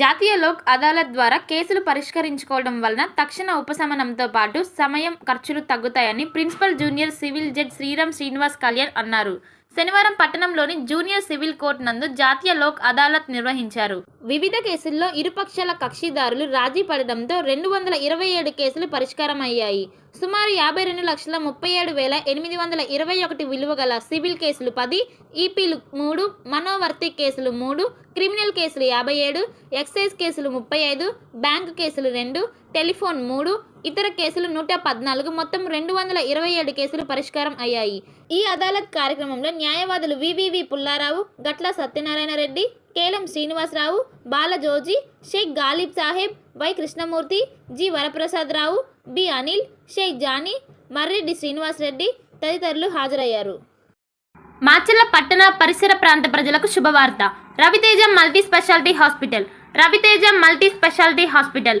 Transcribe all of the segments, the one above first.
జాతీయ లోక్ అదాలత్ ద్వారా కేసులు పరిష్కరించుకోవడం వలన తక్షణ ఉపశమనంతో పాటు సమయం ఖర్చులు తగ్గుతాయని principal junior civil judge Sriram Srinivas Kalyan అన్నారు. శనివారం పట్టణంలోని జూనియర్ సివిల్ కోర్టు నందు జాతీయ లోక్ అదాలత్ నిర్వహించారు. వివిధ కేసుల్లో ఇరుపక్షాల కక్షిదారులు రాజీ పడడంతో రెండు వందల ఇరవై ఏడు కేసులు పరిష్కారం అయ్యాయి సుమారు యాభై రెండు లక్షల ముప్పై ఏడు వేల ఎనిమిది వందల ఇరవై ఒకటి విలువ గల సివిల్ కేసులు పది ఈపీలు మూడు మనోవర్తి కేసులు మూడు క్రిమినల్ కేసులు యాభై ఏడు ఎక్సైజ్ కేసులు ముప్పై ఐదు బ్యాంకు కేసులు రెండు టెలిఫోన్ మూడు ఇతర కేసులు నూట పద్నాలుగు మొత్తం రెండు వందల ఇరవై ఏడు కేసులు పరిష్కారం అయ్యాయి. ఈ అదాలత్ కార్యక్రమంలో న్యాయవాదులు V V V Pullarao Gatla Satyanarayana Reddy Kelam Srinivasarao Balajoji Shaik Ghalib Saheb Y Krishnamurthy G Varaprasadarao B Anil Shaik Jani Marreddy Srinivasareddy తదితరులు హాజరయ్యారు. మాచర్ల పట్టణ పరిసర ప్రాంత ప్రజలకు శుభవార్త. Raviteja multi speciality hospital. Raviteja multi speciality hospital.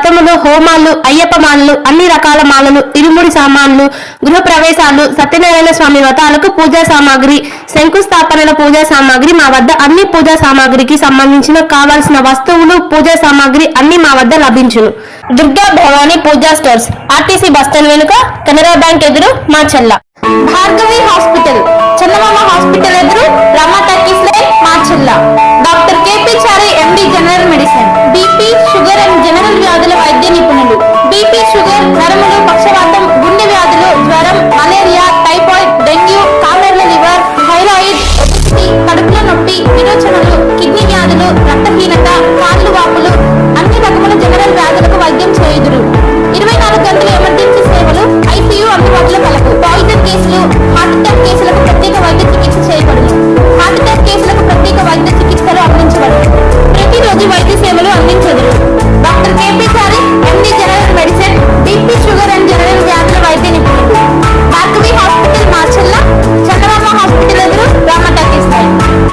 వ్రతములు హోమాలు అయ్యప్ప మాలలు అన్ని రకాల మాలలు ఇరుముడి సామాన్లు గృహ ప్రవేశాలు సత్యనారాయణ స్వామి వ్రతాలకు పూజా సామాగ్రి శంకుస్థాపనల పూజా సామాగ్రి మా వద్ద అన్ని పూజా సామాగ్రికి సంబంధించిన కావాల్సిన వస్తువులు పూజా సామాగ్రి అన్ని మా వద్ద లభించును. Durga Bhavani Puja stores RTC bus stand వెనుక కెనరా బ్యాంక్ ఎదురు మాచెల్ల భార్గవి హాస్పిటల్ చందమామ హాస్పిటల్ రక్తహీనత